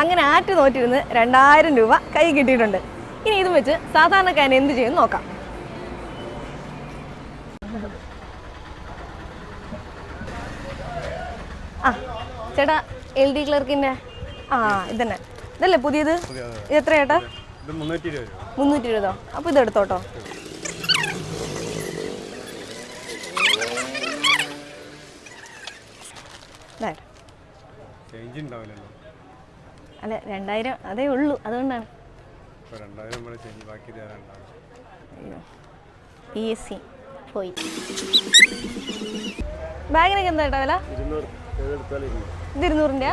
അങ്ങനെ ആറ്റ് നോറ്റിരുന്ന് രണ്ടായിരം രൂപ കൈ കിട്ടിയിട്ടുണ്ട്. ഇനി ഇതും വെച്ച് സാധാരണക്കാരൻ എന്ത് ചെയ്യും നോക്കാം. ആ ചേട്ടാ എൽ ഡി ക്ലർക്കിന്റെ ആ ഇതന്നെ. ഇതല്ലേ പുതിയത്? ഇത് എത്ര ചേട്ടാ മുന്നൂറ്റി ഇരുപത് അപ്പോൾ ഇത് എടുത്തോട്ടോ. ചേഞ്ച് ഉണ്ടാവില്ലല്ലോ. അല്ല രണ്ടായിരം അതേ ഉള്ളൂ അതുകൊണ്ടാണ്. പി എസ് സി പോയി. ബാഗിനൊക്കെ എന്താ കേട്ടോ വില? ഇത് ഇരുന്നൂറിന്റെ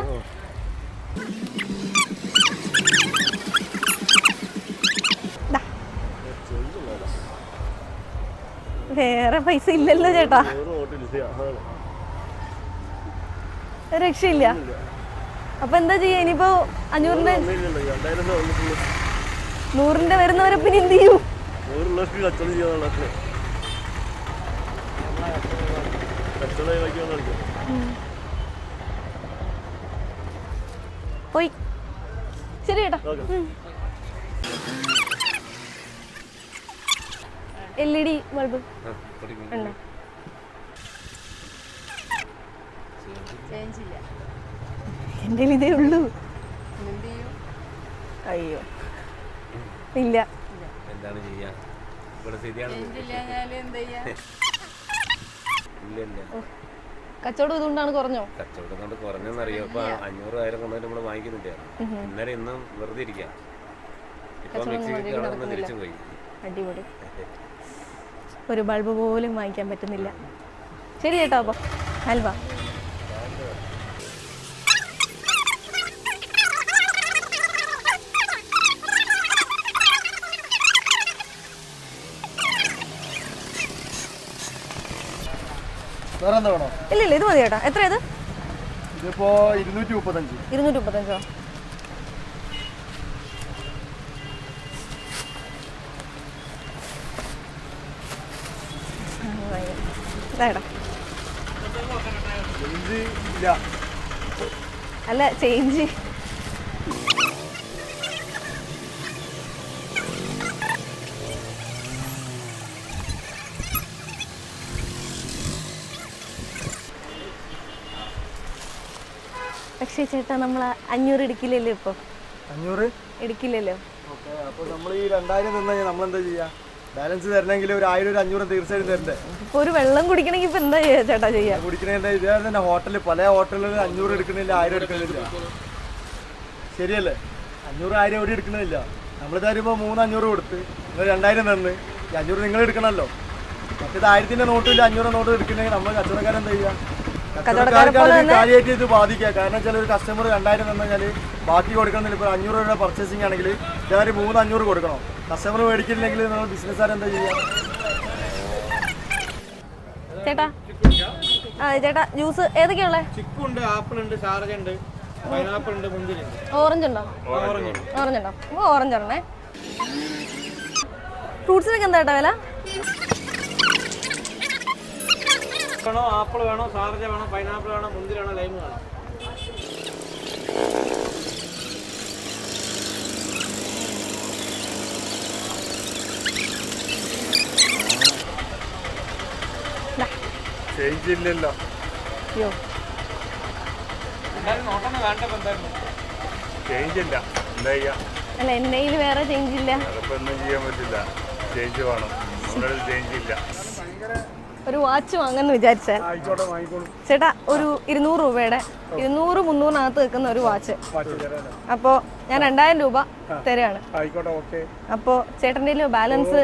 ദാ. വേറെ പൈസ ഇല്ലല്ലോ ചേട്ടാ. രക്ഷയില്ല. അപ്പൊ എന്താ ചെയ്യാ? ഇനിയിപ്പോ അഞ്ഞൂറിന്റെ നൂറിന്റെ വരുന്നവരെ പിന്നെ എന്ത് ചെയ്യും? പോയി. ശരി ചേട്ടാ എൽ ഇ ഡി ബൾബ്. ഉണ്ടോ? എന്റെ ഇതേ ഉള്ളൂ അയ്യോ. ഇല്ല. എന്താണ് ചെയ്യാ? കച്ചവടം ഇതുകൊണ്ടാണ് കുറഞ്ഞോ? കച്ചവടം കൊണ്ട് കുറഞ്ഞെന്നറിയോ? ഇപ്പൊ അഞ്ഞൂറ് ആയിരം കൊണ്ടുപോയി നമ്മൾ ഇന്നലെ ഇന്നും വെറുതെ ഇരിക്കാം. ഇപ്പൊ മെക്സിക്കോ തിരിച്ചു പോയി. അടിപൊളി. ഒരു ബൾബ് പോലും വാങ്ങിക്കാൻ പറ്റുന്നില്ല. ശരി കേട്ടോ അപ്പോൾ ഹൽവ ഇല്ല ഇല്ല ഇത് മതി ചേട്ടാ. എത്ര ഇത്? ഇതിപ്പോ ഇരുന്നൂറ്റി മുപ്പത്തഞ്ച് ഇരുന്നൂറ്റി മുപ്പത്തഞ്ചോ അല്ല ചേഞ്ച് പക്ഷേ ചേട്ടാ നമ്മൾ അഞ്ഞൂറ് ഇടുക്കില്ലല്ലോ ഇപ്പൊ? അഞ്ഞൂറ്? എടുക്കില്ലല്ലോ ഓക്കെ അപ്പോൾ നമ്മൾ ഈ രണ്ടായിരം തന്നു കഴിഞ്ഞാൽ നമ്മൾ എന്താ ചെയ്യുക ബാലൻസ് തരണമെങ്കിൽ ഒരു ആയിരം ഒരു അഞ്ഞൂറ് തീർച്ചയായിട്ടും തരണ്ടേ? ഇപ്പോൾ ഒരു വെള്ളം കുടിക്കണമെങ്കിൽ ഇപ്പം എന്താ ചെയ്യാ ചേട്ടാ ചെയ്യാ? കുടിക്കണേണ്ട ഇതേ തന്നെ ഹോട്ടലിൽ പല ഹോട്ടലുകളിൽ അഞ്ഞൂറ് എടുക്കണില്ല ആയിരം എടുക്കണില്ല. ശരിയല്ലേ? അഞ്ഞൂറ് ആയിരം എവിടെ എടുക്കണില്ല. നമ്മൾ തരുമ്പോൾ മൂന്ന് അഞ്ഞൂറ് കൊടുത്ത് നിങ്ങൾ രണ്ടായിരം തന്ന് ഈ അഞ്ഞൂറ് നിങ്ങൾ എടുക്കണമല്ലോ മറ്റേത് ആയിരത്തിന്റെ നോട്ടില്ല അഞ്ഞൂറ് നോട്ട് എടുക്കണമെങ്കിൽ നമ്മൾ ചെയ്യുക കച്ചവടക്കാർക്കാണ് ഇത് കാര്യമായിട്ട് ഇത് ബാധിക്കുക. കാരണം ചില ഒരു കസ്റ്റമർ രണ്ടായിരം എന്ന് കഴിഞ്ഞാൽ ബാക്കി കൊടുക്കണമെന്നില്ല. ഇപ്പോൾ അഞ്ഞൂറ് രൂപ പർച്ചേസിംഗ് ആണെങ്കിൽ ഇതാര് മൂന്ന് അഞ്ഞൂറ് കൊടുക്കണം. കസ്റ്റമർ മേടിക്കില്ലെങ്കിൽ നമ്മൾ ബിസിനസ്സുകാർ എന്താ ചെയ്യുക ചേട്ടാ. ആ ചേട്ടാ ജ്യൂസ് ഏതൊക്കെയാ ചിക്കുണ്ട് ആപ്പിൾ ഉണ്ട് ഷാർജ ഉണ്ട് പൈനാപ്പിൾ ഉണ്ട് മുന്തിരി ഉണ്ട് ഓറഞ്ച് ഉണ്ടോ ഓറഞ്ച് ഉണ്ടോ അപ്പോൾ ഓറഞ്ച് ഇടണേ ഫ്രൂട്ട്സിനൊക്കെ എന്താ ചേട്ടാ വില? വേണോ ആപ്പിൾ വേണോ ഷാർജ വേണോ പൈനാപ്പിൾ വേണോ മുന്തിരി വേണോ ലൈം വേണോ? ചേഞ്ച് ഇല്ലല്ലോ. അയ്യോ. ചേഞ്ച് ഇല്ല. എന്താ അല്ല കയ്യിൽ വേറെ ചേഞ്ച് ഇല്ല. അതിപ്പോൾ ഒന്നും ചെയ്യാൻ പറ്റില്ല. ചേഞ്ച് വേണം. നമ്മുടെ ചേഞ്ച് ഇല്ല. ഒരു വാച്ച് വാങ്ങാന്ന് വിചാരിച്ചാൽ ചേട്ടാ ഒരു ഇരുന്നൂറ് രൂപയുടെ ഇരുന്നൂറ് മുന്നൂറിനകത്ത് നിൽക്കുന്ന ഒരു വാച്ച് അപ്പോ ഞാൻ രണ്ടായിരം രൂപ തരാണ്. അപ്പോ ചേട്ടന്റെ ബാലൻസ്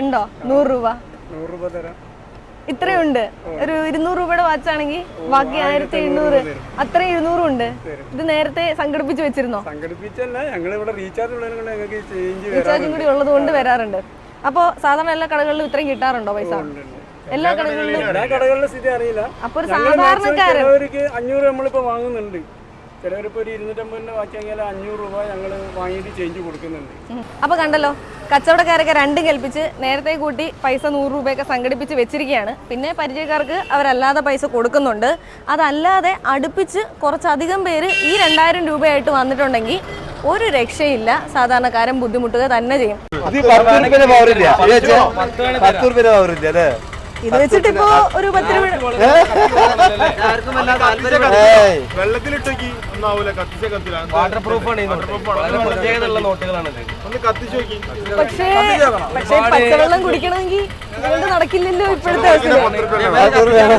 ഉണ്ടോ? നൂറ് രൂപ. നൂറ് രൂപ തരാം. ഇത്രയുണ്ട്. ഒരു ഇരുന്നൂറ് രൂപയുടെ വാച്ച് ആണെങ്കിൽ ബാക്കി ആയിരത്തി എണ്ണൂറ് അത്രയും ഇരുന്നൂറും ഉണ്ട് ഇത് നേരത്തെ സംഘടിപ്പിച്ച് വെച്ചിരുന്നോ? റീചാർജ് കൂടി ഉള്ളത് കൊണ്ട് വരാറുണ്ട്. അപ്പോൾ സാധാരണ എല്ലാ കടകളിലും ഇത്രയും കിട്ടാറുണ്ടോ പൈസ? എല്ലാ കടകളിലും എല്ലാ കടകളിലെ സ്ഥിതി അറിയില്ല. അപ്പൊ ഒരു സാധാരണക്കാരൻ ചിലവർക്ക് അഞ്ഞൂറ് നമ്മളിപ്പോ വാങ്ങുന്നുണ്ട്. ഒരു വാങ്ങിയാൽ അഞ്ഞൂറ് രൂപ ഞങ്ങൾ വാങ്ങിയിട്ട് ചേഞ്ച് കൊടുക്കുന്നുണ്ട്. ഉം. അപ്പൊ കണ്ടല്ലോ കച്ചവടക്കാരൊക്കെ രണ്ടും കൽപ്പിച്ച് നേരത്തെ കൂട്ടി പൈസ നൂറ് രൂപയൊക്കെ സംഘടിപ്പിച്ച് വെച്ചിരിക്കുകയാണ്. പിന്നെ പരിചയക്കാർക്ക് അവരല്ലാതെ പൈസ കൊടുക്കുന്നുണ്ട്. അതല്ലാതെ അടുപ്പിച്ച് കുറച്ചധികം പേര് ഈ രണ്ടായിരം രൂപയായിട്ട് വന്നിട്ടുണ്ടെങ്കിൽ ഒരു രക്ഷയില്ല. സാധാരണക്കാരൻ ബുദ്ധിമുട്ടുക തന്നെ ചെയ്യും. പത്ത് അല്ലേ? ഇത് വെച്ചിട്ട് ഇപ്പോ ഒരു പത്ത് രൂപ ഏയ്. വെള്ളത്തിലിട്ടേക്ക് ഒന്നാവൂല കത്തിച്ച കത്തില്ല. വാട്ടർ ആണ് പ്രത്യേകതയുള്ള നോട്ടുകളാണിത് ഒന്ന് കത്തിച്ചു നോക്കി. പക്ഷേ പക്ഷേ പച്ചവെള്ളം കുടിക്കണമെങ്കിൽ നടക്കില്ലല്ലോ ഇപ്പോഴത്തെ അവസ്ഥ.